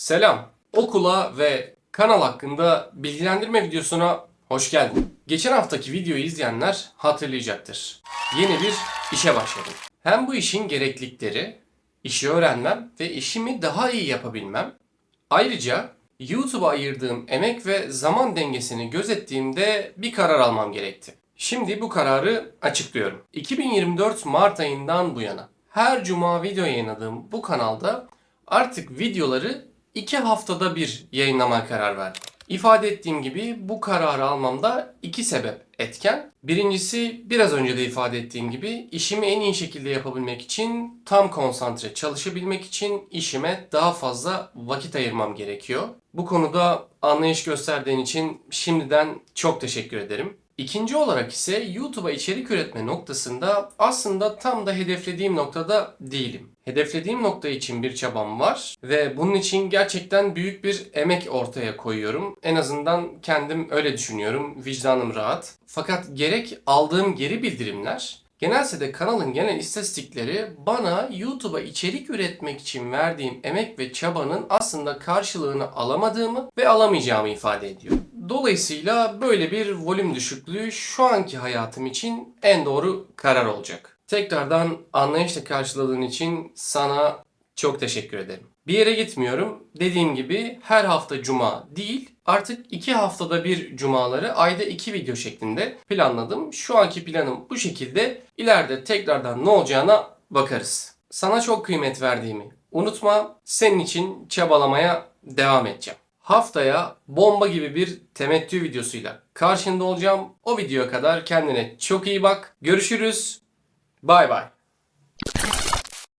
Selam. Okula ve kanal hakkında bilgilendirme videosuna hoş geldin. Geçen haftaki videoyu izleyenler hatırlayacaktır. Yeni bir işe başladım. Hem bu işin gereklilikleri, işi öğrenmem ve işimi daha iyi yapabilmem. Ayrıca YouTube'a ayırdığım emek ve zaman dengesini gözettiğimde bir karar almam gerekti. Şimdi bu kararı açıklıyorum. 2024 Mart ayından bu yana her cuma video yayınladığım bu kanalda artık videoları 2 haftada bir yayınlamaya karar verdim. İfade ettiğim gibi bu kararı almamda iki sebep etken. Birincisi biraz önce de ifade ettiğim gibi işimi en iyi şekilde yapabilmek için tam konsantre çalışabilmek için işime daha fazla vakit ayırmam gerekiyor. Bu konuda anlayış gösterdiğin için şimdiden çok teşekkür ederim. İkinci olarak ise YouTube'a içerik üretme noktasında aslında tam da hedeflediğim noktada değilim. Hedeflediğim nokta için bir çabam var ve bunun için gerçekten büyük bir emek ortaya koyuyorum. En azından kendim öyle düşünüyorum. Vicdanım rahat. Fakat gerek aldığım geri bildirimler Genelse de kanalın genel istatistikleri bana YouTube'a içerik üretmek için verdiğim emek ve çabanın aslında karşılığını alamadığımı ve alamayacağımı ifade ediyor. Dolayısıyla böyle bir volüm düşüklüğü şu anki hayatım için en doğru karar olacak. Tekrardan anlayışla karşıladığın için sana çok teşekkür ederim. Bir yere gitmiyorum. Dediğim gibi her hafta cuma değil, artık iki haftada bir cumaları ayda iki video şeklinde planladım. Şu anki planım bu şekilde. İleride tekrardan ne olacağına bakarız. Sana çok kıymet verdiğimi unutma. Senin için çabalamaya devam edeceğim. Haftaya bomba gibi bir temettü videosuyla karşında olacağım. O videoya kadar kendine çok iyi bak. Görüşürüz. Bay bay.